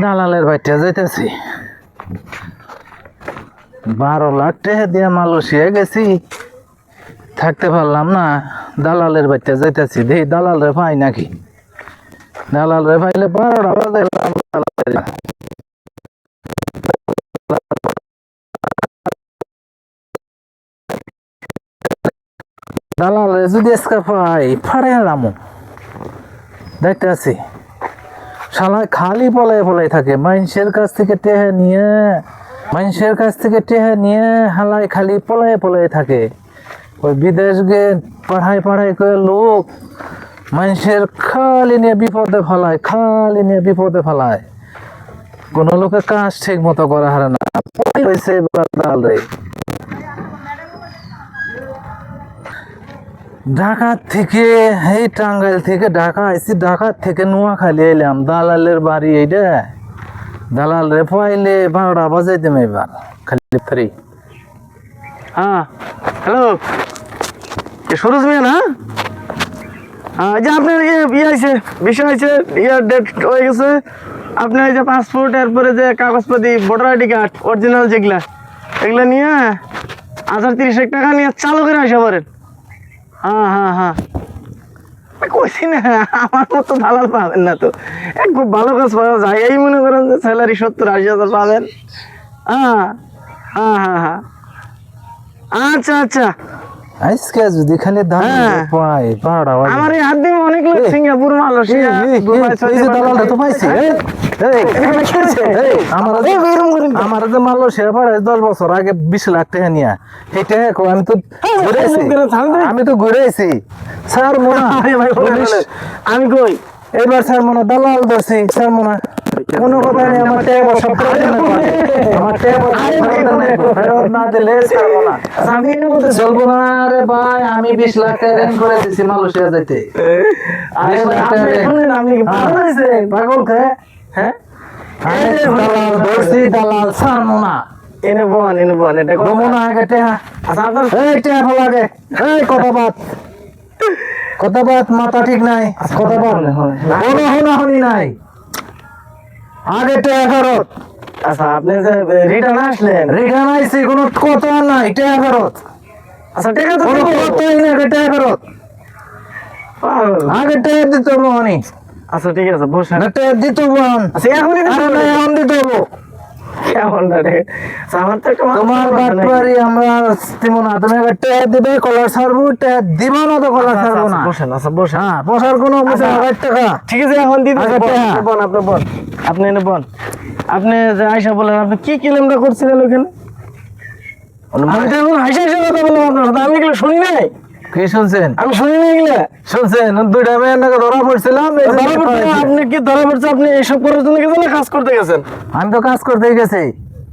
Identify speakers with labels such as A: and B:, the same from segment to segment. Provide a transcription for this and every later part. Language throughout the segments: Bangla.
A: দালালের বাড়িতে যাইতেছি। বারো লাখ টাকা দিয়ে মালয়েশিয়া গেছি। থাকতে পারলাম না, দালালের বাড়িতে যাইতেছি। দালাল রে পাই নাকি? দালাল রে পাইলে বারোটা দালালের। দালালে যদি আজকে পাই, ফাড়ে দেখতে আছি শালায় খালি পলাই পলাই থাকে। মানুষের কাছ থেকে টেহে নিয়ে, মানুষের কাছ থেকে টেহে নিয়ে হালায় খালি পলাই পলাই থাকে। ওই বিদেশ গে পড়াই পড়াই করে লোক, মানুষের খালি নিয়ে বিপদে ফেলায়, খালি নিয়ে বিপদে ফেলায়। কোন লোকে কাজ ঠিক মতো করা হারে না। হয়েছে ঢাকা থেকে, এই টাঙ্গাইল থেকে ঢাকা আইসি ঢাকা থেকে নোয়াখালী এলাম। দালালের বাড়ি এইটা দালাল রে পাইলে বারোটা বাজাই দেম এবার খালি ফ্রি
B: হ্যাঁ হ্যালো সুরজ মিয়া না? হ্যাঁ যে আপনার ইয়ে ইয়ে আছে বিষয় আছে ইয়ার ডেট হয়ে গেছে। আপনার যে পাসপোর্ট এরপরে যে কাগজপাতি ভোটার আইডি কার্ড অরিজিনাল যেগুলা, এগুলা নিয়ে হাজার তিরিশ টাকা নিয়ে চালু করে আসা পারেন। হ্যাঁ হ্যাঁ হ্যাঁ। কইছি না, আমার মতো দালাল পাবেন না তো। এক খুব ভালো কাজ পাওয়া যায়। এই মনে করেন যে স্যালারি সত্তর, আশি হাজার পাবেন। হ্যাঁ হ্যাঁ হ্যাঁ হ্যাঁ। আচ্ছা আচ্ছা।
A: আজকে যদি খালি দালাল
B: হ্যাঁ।
A: পাই বারোটা
B: আমার এই হাত দিয়ে অনেক লোক সিঙ্গাপুর মালয়েশিয়া দুবাই,
A: এই যে দালালটা তো পাইছি এই, এই, এই, আমার
B: এই, এরম করেন কেন?
A: আমার যে মাল সে দশ বছর আগে বিশ লাখ টাকা নিয়া সেটা আমি তো ঘুরে আইছি।
B: এরম করে
A: আমি তো ঘুরে আইছি স্যার মোনা
B: আমি কই
A: এবার স্যার মোনা দালাল ধরছি স্যার মোনা কোনো কথা নেই আমার না দিলে স্যার মোনা
B: আমি বলতে
A: চলবো না রে ভাই আমি বিশ লাখ টাকা রেন্ট করে দিছি মালয়েশিয়া যাইতে। হ্যাঁ।
B: পাগল
A: কে হ্যাঁ? দালাল ধরছি দালাল স্যার
B: এনে বল এনে বল এটা কথা।
A: গমনা আগে টেহা।
B: আচ্ছা আপনার
A: এই টেহা লাগে। এই কথা বাত মাথা ঠিক নাই। কথা বাত কোনো হুনাহুনি নাই। আগে টেহা
B: আচ্ছা আপনি যে রিটার্ন আসলেন
A: রিটার্ন আইছি কোনো কথা নাই টেহা ফেরত।
B: আচ্ছা আছে
A: কোনো কথাই নাই টেহা ফেরত। আগে টেহা দিতে হব
B: আচ্ছা ঠিক আছে বসেন।
A: না টেহা দিতে হব
B: আচ্ছা এখনই দিতে
A: আরে
B: হবে।
A: না এখন দিতে হব?
B: আচ্ছা, তো
A: তোমার। বাটপারি আমরা দিব না তুমি আগে টেহা দিবে কলার ছাড়বো টেহা দিব না তো কলার
B: আচ্ছা, আচ্ছা,
A: না।
B: বসেন আচ্ছা বসেন।
A: হ্যাঁ বসার কোনো। হাজার টাকা।
B: ঠিক আছে এখন দিদি
A: টাকা।
B: বল আপনি এনে বল। আপনি যে আয়সা বলেন আপনি কি কিলেমটা করছিলেন ওখানে? আমি তো এখন হাসি হাসি কথা বললাম আপনার সাথে। আমি এগুলো শুনি নাই।
A: কি শুনছেন?
B: আমি শুনি নাই এগুলো।
A: শুনছেন? দুইটা মেয়ের নাকি ধরা পড়ছিলাম
B: ধরা পড়ছে আপনি কি ধরা পড়ছে? আপনি এইসব করার জন্য গেছেন না কাজ করতে গেছেন?
A: আমি তো কাজ করতে গেছি।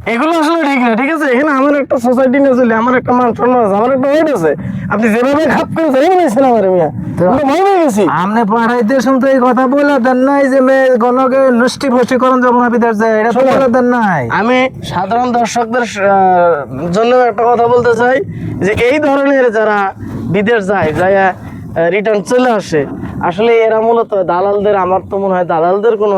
B: এগুলো আসলে ঠিক না ঠিক আছে? এখানে আমার একটা সোসাইটি নিয়ে চলে আমার একটা মান সম্মান আছে আমার একটা ওয়েট আছে। আপনি যেভাবে খাপ করে যাই নিয়েছেন আমার মিয়া। ভয় পেয়ে গেছি।
A: আপনি পাঠাইতে শুনতে এই কথা বলে দেন নাই যে মেয়ে গণকে নষ্টি ফষ্টি করেন যাব না বিদেশ যায় এটা তো বলে দেন নাই।
B: আমি সাধারণ দর্শকদের জন্য একটা কথা বলতে চাই যে এই ধরনের যারা বিদেশ যায় যায় রিটার্ন চলে আসে আসলে এরা মূলত দালালদের আমার তো মনে হয় দালালদের কোনো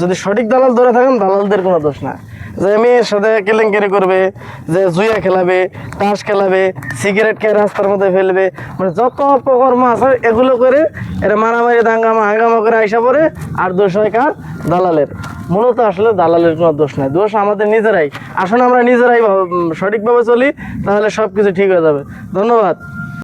B: যদি সঠিক দালাল ধরে থাকেন দালালদের কোনো দোষ না। যে মেয়ের সাথে কেলেঙ্কারি করবে, যে জুয়া খেলাবে, তাস খেলাবে, সিগারেট খেয়ে রাস্তার মধ্যে ফেলবে মানে যত অপকর্ম আছে এগুলো করে এরা মারামারি, দাঙ্গামা, হাঙ্গামা করে আইসা পড়ে, আর দোষ হয় কার? দালালের। মূলত আসলে দালালের কোনো দোষ নাই। দোষ আমাদের নিজেরাই। আসলে আমরা নিজেরাই ভাব- সঠিকভাবে চলি, তাহলে সব কিছু ঠিক হয়ে যাবে। ধন্যবাদ।